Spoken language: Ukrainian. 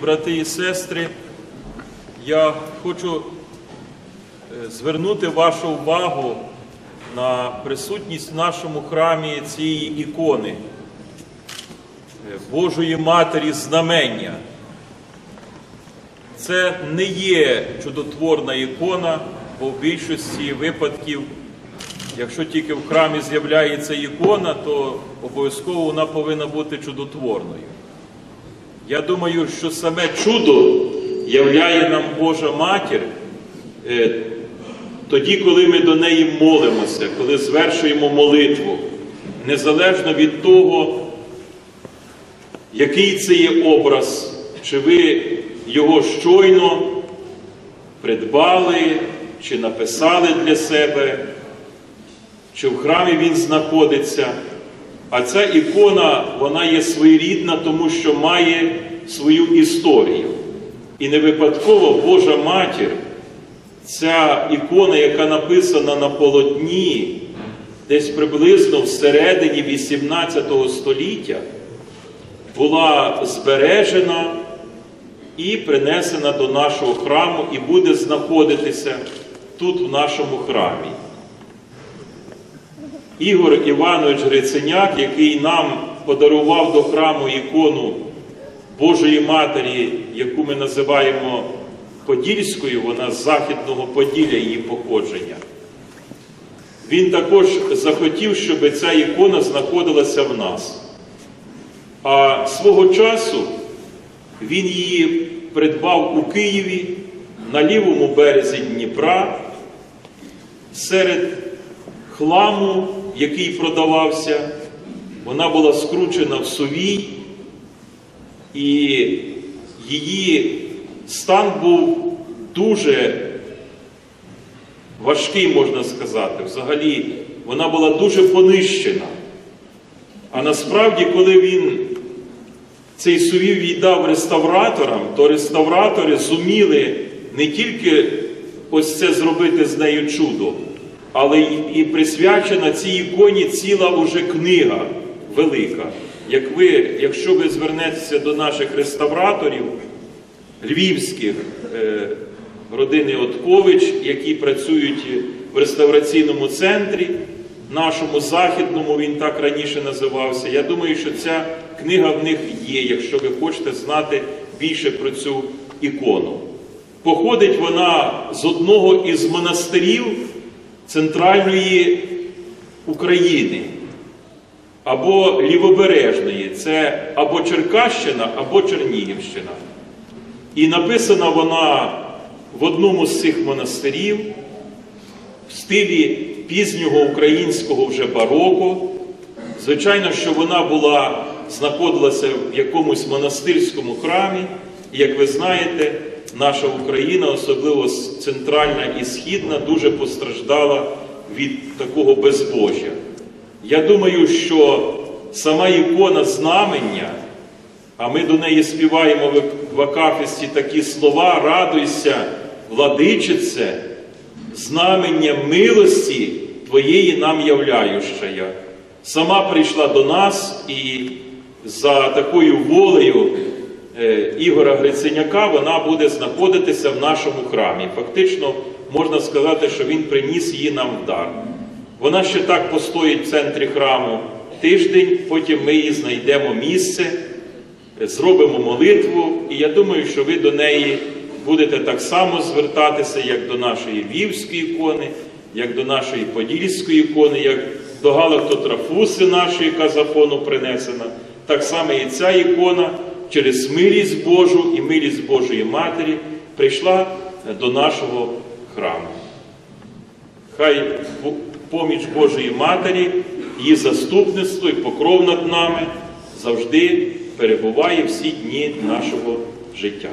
брати і сестри, я хочу е, звернути вашу увагу на присутність в нашому храмі цієї ікони е, Божої Матері Знамення. Це не є чудотворна ікона, бо в більшості випадків, якщо тільки в храмі з'являється ікона, то обов'язково вона повинна бути чудотворною. Я думаю, що саме чудо являє нам Божа Матір е, тоді, коли ми до неї молимося, коли звершуємо молитву, незалежно від того, який це є образ, чи ви його щойно придбали, чи написали для себе, чи в храмі він знаходиться. А ця ікона, вона є своєрідна, тому що має свою історію. І не випадково Божа Матір, ця ікона, яка написана на полотні, десь приблизно всередині 18 століття, була збережена і принесена до нашого храму і буде знаходитися тут, в нашому храмі. Ігор Іванович Гриценяк, який нам подарував до храму ікону Божої Матері, яку ми називаємо Подільською, вона з Західного Поділля її походження. Він також захотів, щоб ця ікона знаходилася в нас. А свого часу він її придбав у Києві на лівому березі Дніпра серед хламу, який продавався. Вона була скручена в сувій, і її стан був дуже важкий, можна сказати. Взагалі, вона була дуже понищена. А насправді, коли він цей сувів віддав реставраторам, то реставратори зуміли не тільки ось це зробити з нею чудо, але і присвячена цій іконі ціла уже книга велика. Як ви, якщо ви звернетеся до наших реставраторів львівських е, родини Откович, які працюють в реставраційному центрі, нашому західному, він так раніше називався. Я думаю, що ця книга в них є, якщо ви хочете знати більше про цю ікону. Походить вона з одного із монастирів центральної України або Лівобережної, це або Черкащина, або Чернігівщина. І написана вона в одному з цих монастирів в стилі пізнього українського вже бароко. Звичайно, що вона була, знаходилася в якомусь монастирському храмі, і як ви знаєте, наша Україна, особливо центральна і східна, дуже постраждала від такого безбожжя. Я думаю, що сама ікона знамення, а ми до неї співаємо в Акафісті такі слова, радуйся, владичице, знамення милості Твоєї нам являющая. Сама прийшла до нас і за такою волею Ігора Гриценяка вона буде знаходитися в нашому храмі. Фактично, можна сказати, що він приніс її нам в дар. Вона ще так постоїть в центрі храму тиждень, потім ми її знайдемо місце, зробимо молитву, і я думаю, що ви до неї будете так само звертатися, як до нашої львівської ікони, як до нашої подільської ікони, як до Галактотрафуси нашої, яка закону принесена. Так само і ця ікона через милість Божу і милість Божої Матері прийшла до нашого храму. Хай поміч Божої Матері, її заступництво і покров над нами завжди перебуває всі дні нашого життя.